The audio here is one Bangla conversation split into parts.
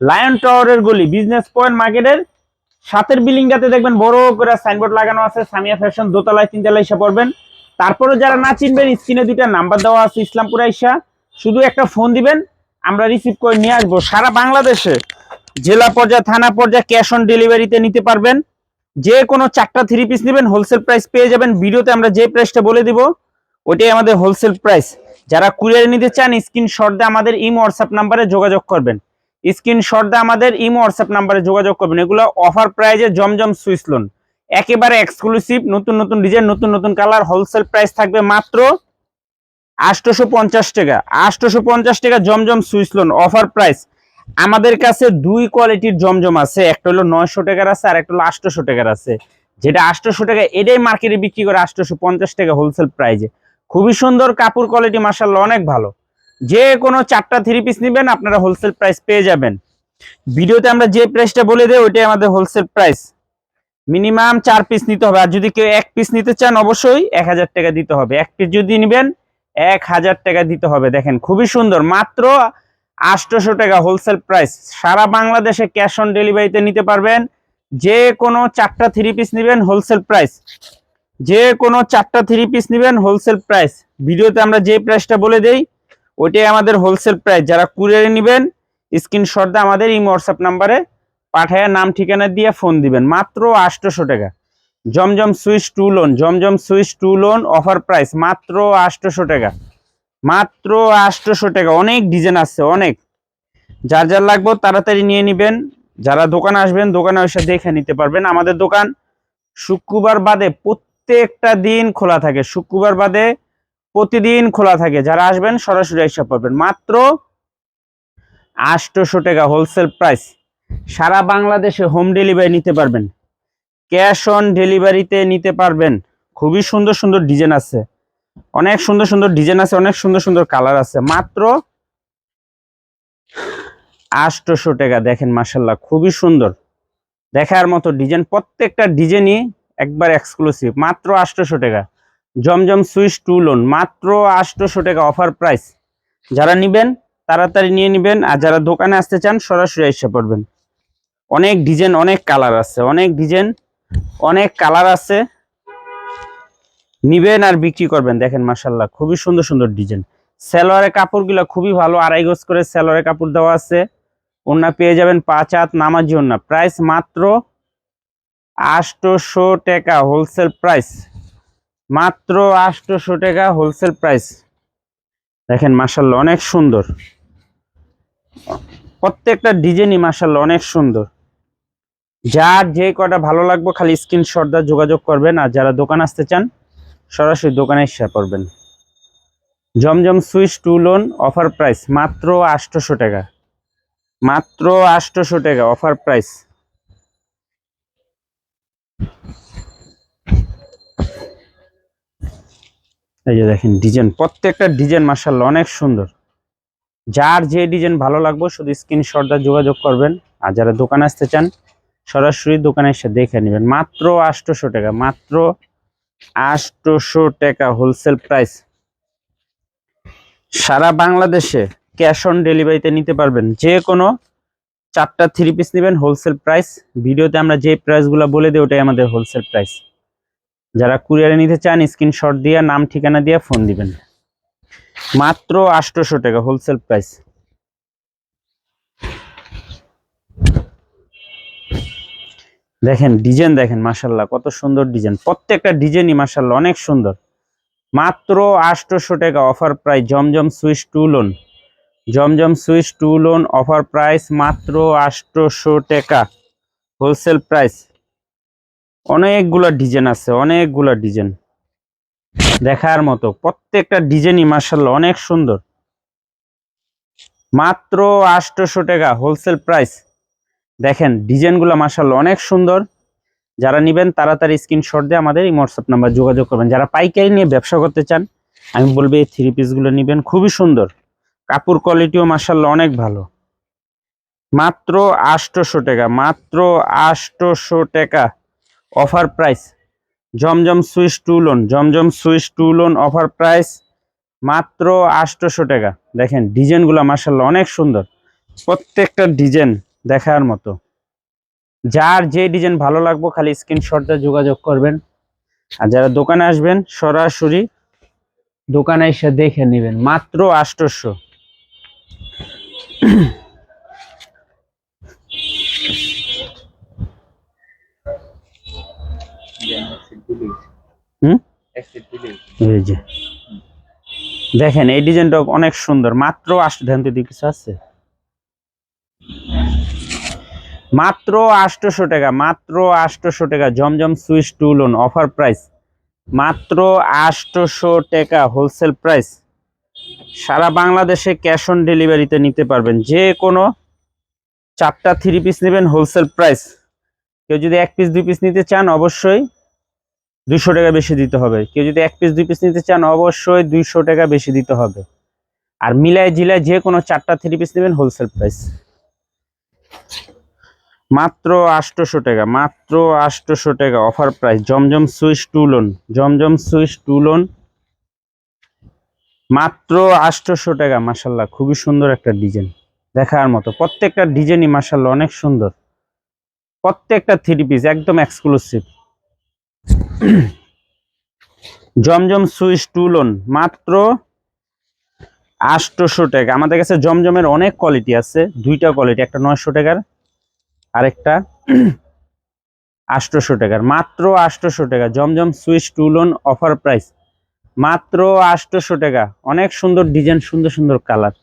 লায়ন টাওয়ারের গলি বিজনেস পয়েন্ট মার্কেটের সাতের বিল্ডিংটাতে দেখবেন বড় করে সাইনবোর্ড লাগানো আছে, সামিয়া ফ্যাশন দোতলায়, তিনতলায় এসে পড়বেন। তারপরে যারা না চিনবেন, স্ক্রিনে দুইটা নাম্বার দেওয়া আছে ইসলামপুর আইসা। শুধু একটা ফোন দিবেন, আমরা রিসিভ করে নিয়ে আসব। সারা বাংলাদেশে জেলা পর্যায়ে, থানা পর্যায়ে ক্যাশ অন ডেলিভারিতে নিতে পারবেন। যে কোনো চারটা থ্রি পিস নেবেন হোলসেল প্রাইস পেয়ে যাবেন। ভিডিওতে আমরা যে প্রাইসটা বলে দিব, ওইটাই আমাদের হোলসেল প্রাইস যারা কুরিয়ারে নিতে চান স্ক্রিনশট দিয়ে আমাদের ইমো হোয়াটসঅ্যাপ নাম্বারে যোগাযোগ করবেন। স্ক্রিনশট দিয়ে আমাদের ইমো হোয়াটসঅ্যাপ নাম্বারে যোগাযোগ করবেন। এগুলো অফার প্রাইজে জমজম সুইস লোন একেবারে এক্সক্লুসিভ নতুন নতুন ডিজাইন নতুন নতুন কালার হোলসেল প্রাইস থাকবে মাত্র আটশোশো পঞ্চাশ টাকা। আটশোশো পঞ্চাশ টাকা Zamzam Swiss lawn offer price আমাদের কাছে দুই কোয়ালিটির জমজম আছে। একটা হলো নয়শো টাকার আছে, আর একটা হলো আটশোশো টাকার আছে। যেটা আটশোশো টাকা, এটাই মার্কেটে বিক্রি করে আটশোশো পঞ্চাশ টাকা হোলসেল প্রাইজে খুবই সুন্দর কাপড় কোয়ালিটি মার্শাল্লাহ অনেক ভালো। যে কোনো চারটা থ্রি পিস নেবেন, আপনারা হোলসেল প্রাইস পেয়ে যাবেন। ভিডিওতে আমরা যে প্রাইসটা বলে দেই, ওইটাই আমাদের হোলসেল প্রাইস মিনিমাম চার পিস নিতে হবে, আর যদি কেউ এক পিস নিতে চান, অবশ্যই এক হাজার টাকা দিতে হবে। এক পিস যদি নেবেন, এক হাজার টাকা দিতে হবে। দেখেন, খুবই সুন্দর, মাত্র আটশোশো টাকা হোলসেল প্রাইস সারা বাংলাদেশে ক্যাশ অন ডেলিভারিতে নিতে পারবেন। যে কোনো চারটা থ্রি পিস নেবেন হোলসেল প্রাইস যে কোনো চারটা থ্রি পিস নেবেন হোলসেল প্রাইস ভিডিওতে আমরা যে প্রাইসটা বলে দেই ওইটাই আমাদের হোলসেল প্রাইস যারা কুরিয়ারে নেবেন স্ক্রিনশট দিয়ে আমাদের এই হোয়াটসঅ্যাপ নাম্বারে পাঠায় নাম ঠিকানা দিয়ে ফোন দিবেন। মাত্র আটশোশো টাকা। Zamzam switch to lawn Zamzam switch to lawn offer price মাত্র আটশোশো টাকা। মাত্র আটশোশো টাকা। অনেক ডিজাইন আছে, অনেক। যার যার লাগবে তাড়াতাড়ি নিয়ে নেবেন। যারা দোকান আসবেন, দোকানে এসে দেখে নিতে পারবেন। আমাদের দোকান শুক্রবার বাদে প্রত্যেকটা দিন খোলা থাকে। শুক্রবার বাদে প্রতিদিন খোলা থাকে। যারা আসবেন, সরাসরি এসে পাবেন। মাত্র আটশোশো টাকা হোলসেল প্রাইস সারা বাংলাদেশে হোম ডেলিভারি নিতে পারবেন। ক্যাশ অন ডেলিভারিতে নিতে পারবেন। খুবই সুন্দর সুন্দর ডিজাইন আছে। অনেক সুন্দর সুন্দর ডিজাইন আছে, অনেক সুন্দর সুন্দর কালার আছে। মাত্র আটশোশো টাকা। দেখেন মাসাল্লাহ খুবই সুন্দর। দেখার মতো ডিজাইন প্রত্যেকটা ডিজাইনই একবার এক্সক্লুসিভ মাত্র আটশোশো টাকা। জমজম সুইচ টু লোন, মাত্র আটশোশো টাকা অফার প্রাইস। যারা নিবেন, তাড়াতাড়ি নিয়ে নিবেন, আর যারা দোকানে আসতে চান, সরাসরি এসে পড়বেন। অনেক ডিজাইন, অনেক কালার আছে, অনেক ডিজাইন, অনেক কালার আছে। নিবেন আর বিক্রি করবেন, দেখেন মাসাল্লাহ খুবই সুন্দর সুন্দর ডিজাইন। সালোয়ারের কাপড়গুলো খুবই ভালো, আড়াই গজ করে সালোয়ারের কাপড় দেওয়া আছে। ওনা পেয়ে যাবেন পাঁচ হাত নামাজি ওনা প্রাইস মাত্র আটশোশো টাকা, হোলসেল প্রাইস। মাত্র আটশোশো টাকা হোলসেল প্রাইস দেখেন মাসাল্লাহ অনেক সুন্দর। প্রত্যেকটা ডিজাইনই মাসাল্লাহ অনেক সুন্দর। যার যে কটা ভালো লাগবে খালি স্ক্রিনশট দা যোগাযোগ করবেন আর যারা দোকান আসতে চান, সরাসরি দোকানে এসে করবেন Zamzam switch to lawn offer price মাত্র আটশোশো টাকা। মাত্র আটশোশো টাকা অফার প্রাইস এই যে দেখেন ডিজাইন, প্রত্যেকটা ডিজাইন মার্শাল্লাহ অনেক সুন্দর। যার যে ডিজাইন ভালো লাগবে শুধু স্ক্রিনশট দা যোগাযোগ করবেন। আর যারা দোকানে আসতে চান, সরাসরি দোকানে এসে দেখে নেবেন। মাত্র আটশোশো টাকা, মাত্র আটশোশো টাকা হোলসেল প্রাইস সারা বাংলাদেশে ক্যাশ অন ডেলিভারিতে নিতে পারবেন। যে কোনো চারটা থ্রি পিস নেবেন হোলসেল প্রাইস ভিডিওতে আমরা যে প্রাইসগুলো বলে দিই, ওটাই আমাদের হোলসেল প্রাইস যারা কুরিয়ারে নিতে চান, স্ক্রিনশট দিয়ে, নাম, ঠিকানা দিয়ে ফোন দিবেন। মাত্র আটশোশো টাকা হোলসেল প্রাইস। দেখেন, ডিজাইন দেখেন মাসাল্লাহ কত সুন্দর ডিজাইন। প্রত্যেকটা ডিজাইনই মাসাল্লাহ অনেক সুন্দর। মাত্র আটশোশো টাকা offer price, Zamzam switch to lawn. Zamzam switch to lawn offer price মাত্র আটশোশো টাকা হোলসেল প্রাইস। অনেকগুলো ডিজাইন আছে, অনেকগুলো ডিজাইন। দেখার মতো, প্রত্যেকটা ডিজাইনই মার্শাল্লাহ অনেক সুন্দর। মাত্র আটশোশো টাকা হোলসেল প্রাইস। দেখেন, ডিজাইনগুলো মাসাল্লাহ অনেক সুন্দর। যারা নেবেন তাড়াতাড়ি স্ক্রিনশট দিয়ে আমাদের এই হোয়াটসঅ্যাপ নাম্বার যোগাযোগ করবেন। যারা পাইকারি নিয়ে ব্যবসা করতে চান, আমি বলব এই থ্রি পিসগুলো নেবেন, খুবই সুন্দর। কাপড় কোয়ালিটিও মাসাল্লাহ অনেক ভালো। মাত্র আটশোশো টাকা, মাত্র আটশোশো টাকা। Offer price. Zamzam switch to lawn, Zamzam switch to lawn offer price মাত্র আটশোশো টাকা। দেখেন, ডিজাইনগুলো মাসাল্লাহ অনেক সুন্দর। প্রত্যেকটা ডিজাইন দেখার মতো। যার যে ডিজাইন ভালো লাগবো খালি স্ক্রিনশটটা যোগাযোগ করবেন। আর যারা দোকানে আসবেন, সরাসরি দোকানে এসে দেখে নেবেন। মাত্র আটশোশো দেখেন, এই ডিজাইনটা অনেক সুন্দর। মাত্র আষ্ট ধ্যান তো কিছু আছে? মাত্র আটশোশো টাকা, মাত্র আটশোশো টাকা। Zamzam switch to lawn, offer price. মাত্র আটশোশো টাকা হোলসেল প্রাইস। সারা বাংলাদেশে ক্যাশ অন ডেলিভারিতে নিতে পারবেন। যে কোনো চারটা থ্রি পিস নেবেন হোলসেল প্রাইস। কেউ যদি এক পিস, দুই পিস নিতে চান, অবশ্যই দুইশো টাকা বেশি দিতে হবে। কেউ যদি এক পিস দুই পিস নিতে চান, অবশ্যই দুইশো টাকা বেশি দিতে হবে। আর মিলায় জিলায় যে কোনো চারটা থ্রি পিস নেবেন হোলসেল প্রাইস মাত্র আটশোশো টাকা, মাত্র আটশোশো টাকা offer price Zamzam switch to lawn Zamzam switch to lawn মাত্র আটশোশো টাকা মাসাল্লাহ খুবই সুন্দর একটা ডিজাইন দেখার মতো, প্রত্যেকটা ডিজাইনই মাসাল্লাহ অনেক সুন্দর। প্রত্যেকটা থ্রি পিস একদম exclusive Zamzam switch to lawn, মাত্র আটশোশো টাকা। আমাদের কাছে জমজমের অনেক কোয়ালিটি আছে, দুইটা কোয়ালিটি একটা নয়শো টাকার, আরেকটা আটশোশো টাকার। মাত্র আটশোশো টাকা, Zamzam switch to lawn offer price মাত্র আটশোশো টাকা, অনেক সুন্দর ডিজাইন সুন্দর সুন্দর কালার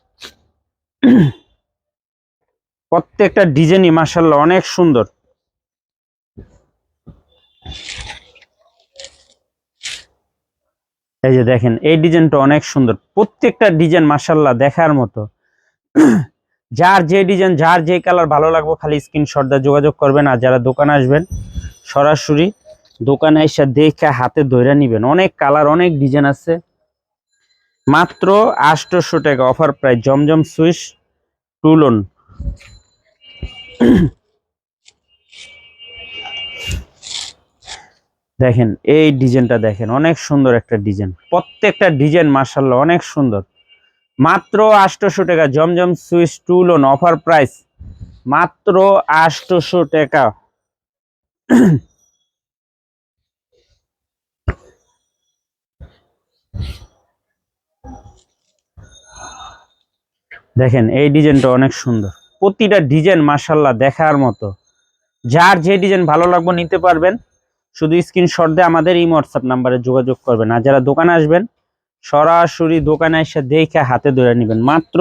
প্রত্যেকটা ডিজাইনই মাসাল্লাহ অনেক সুন্দর। এই যে দেখেন, এই ডিজাইনটা অনেক সুন্দর। প্রত্যেকটা ডিজাইন মাসাল্লাহ দেখার মতো। যার যে ডিজাইন, যার যে কালার ভালো লাগবে খালি স্ক্রিনশট দিয়ে যোগাযোগ করবেন আর যারা দোকানে আসবেন, সরাসরি দোকানে এসে দেখে হাতে ধরে নিবেন। অনেক কালার, অনেক ডিজাইন আছে। মাত্র আটশোশো টাকা অফার প্রায় জমজম সুইচ টুলন দেখেন, এই ডিজাইনটা দেখেন, অনেক সুন্দর একটা ডিজাইন। প্রত্যেকটা ডিজাইন মার্শাল্লাহ অনেক সুন্দর। মাত্র আটশোশো টাকা, Zamzam switch to lawn, offer price. মাত্র আটশোশো টাকা। দেখেন, এই ডিজাইনটা অনেক সুন্দর। প্রতিটা ডিজাইন মার্শাল্লাহ দেখার মতো। যার যে ডিজাইন ভালো লাগবে, নিতে পারবেন। শুধু স্ক্রিনশট দিয়ে আমাদের এই হোয়াটসঅ্যাপ নাম্বারে যোগাযোগ করবেন। আর যারা দোকানে আসবেন, সরাসরি দোকানে এসে দেখে হাতে ধরে নেবেন। মাত্র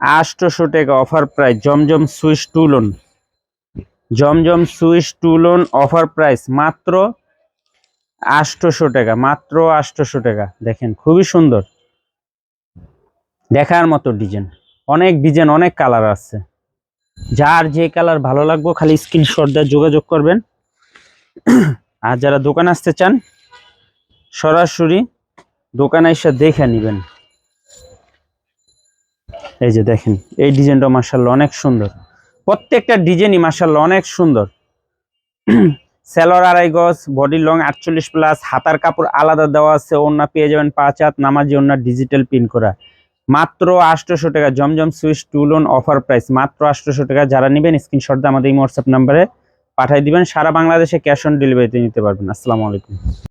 আটশোশো টাকা offer price Zamzam switch to lawn Zamzam switch to lawn offer price মাত্র আটশোশো টাকা, মাত্র আটশোশো টাকা। দেখেন, খুবই সুন্দর। দেখার মতো ডিজাইন অনেক ডিজাইন অনেক কালার আছে। যার যে কালার ভালো লাগবে, খালি স্ক্রিনশট দিয়ে যোগাযোগ করবেন। আর যারা দোকান আসতে চান, সরাসরি দোকানে এসে দেখে নেবেন। এই যে দেখেন, এই ডিজাইনটা মার্শাল্লাহ অনেক সুন্দর। প্রত্যেকটা ডিজাইনই মার্শাল্লাহ অনেক সুন্দর। সেলর আড়াই গজ, বডি লং আটচল্লিশ প্লাস, হাতার কাপড় আলাদা দেওয়া আছে ওনা পেয়ে যাবেন পাঁচ হাত, নামাজি ওনা ডিজিটাল পিন করা। মাত্র আটশোশো টাকা, Zamzam switch to lawn offer price, মাত্র আটশোশো টাকা। যারা নেবেন, স্ক্রিনশট দিয়ে আমাদের এই হোয়াটসঅ্যাপ নাম্বারে পাঠিয়ে দিবেন সারা বাংলাদেশে ক্যাশ অন ডেলিভারিতে নিতে পারবেন। আসসালামু আলাইকুম।